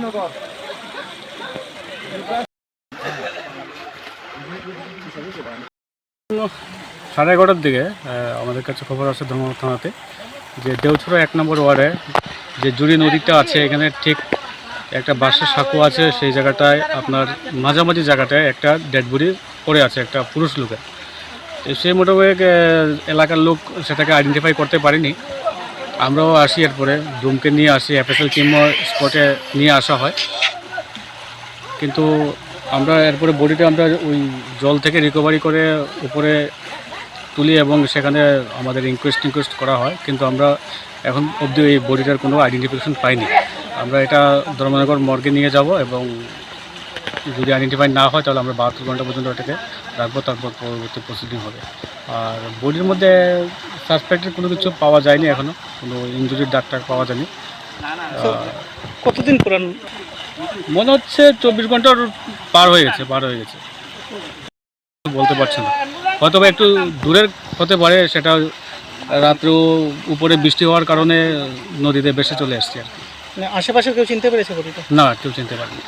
নগর। সাড়ে এগারোটার দিকে আমাদের কাছে খবর আছে ধর্মপুর থানাতে যে দেউছড়া এক নম্বর ওয়ার্ডে যে জুড়ি নদীটা আছে এখানে ঠিক একটা বাঁশের সাঁকো আছে, সেই জায়গাটায় আপনার মাঝামাঝি জায়গাটায় একটা ডেড পড়ে আছে, একটা পুরুষ লোকের। তো সেই মোটামুটি এলাকার লোক সেটাকে আইডেন্টিফাই করতে পারেনি। আমরাও আসি এরপরে, ডুমকে নিয়ে আসি এফএসএল টিমও স্পটে নিয়ে আসা হয়। কিন্তু আমরা এরপরে বডিটা আমরা ওই জল থেকে রিকভারি করে উপরে তুলি এবং সেখানে আমাদের ইনকোয়েস্ট টিনকোয়েস্ট করা হয়। কিন্তু আমরা এখন অবধি এই বডিটার কোনো আইডেন্টিফিকেশন পাইনি। আমরা এটা ধর্মনগর মর্গে নিয়ে যাব এবং যদি আইডেন্টিফাই না হয় তাহলে আমরা বাহাত্তর ঘণ্টা পর্যন্ত এটাকে রাখব তারপর পরবর্তী প্রসিডিং হবে। আর বডির মধ্যে সাসপেক্টেড কোনো কিছু পাওয়া যায়নি এখনও কোনো ইঞ্জুরির ডাক্তার পাওয়া যায়নি। কতদিন পুরান? মনে হচ্ছে চব্বিশ ঘণ্টার পার হয়ে গেছে পার হয়ে গেছে। বলতে পারছি না। হয়তো একটু দূরের হতে পারে সেটা রাত্রেও উপরে বৃষ্টি হওয়ার কারণে নদীতে বেশি চলে আসছে আর কি। আশেপাশে কেউ চিনতে পেরেছে না কেউ চিনতে পারেনি।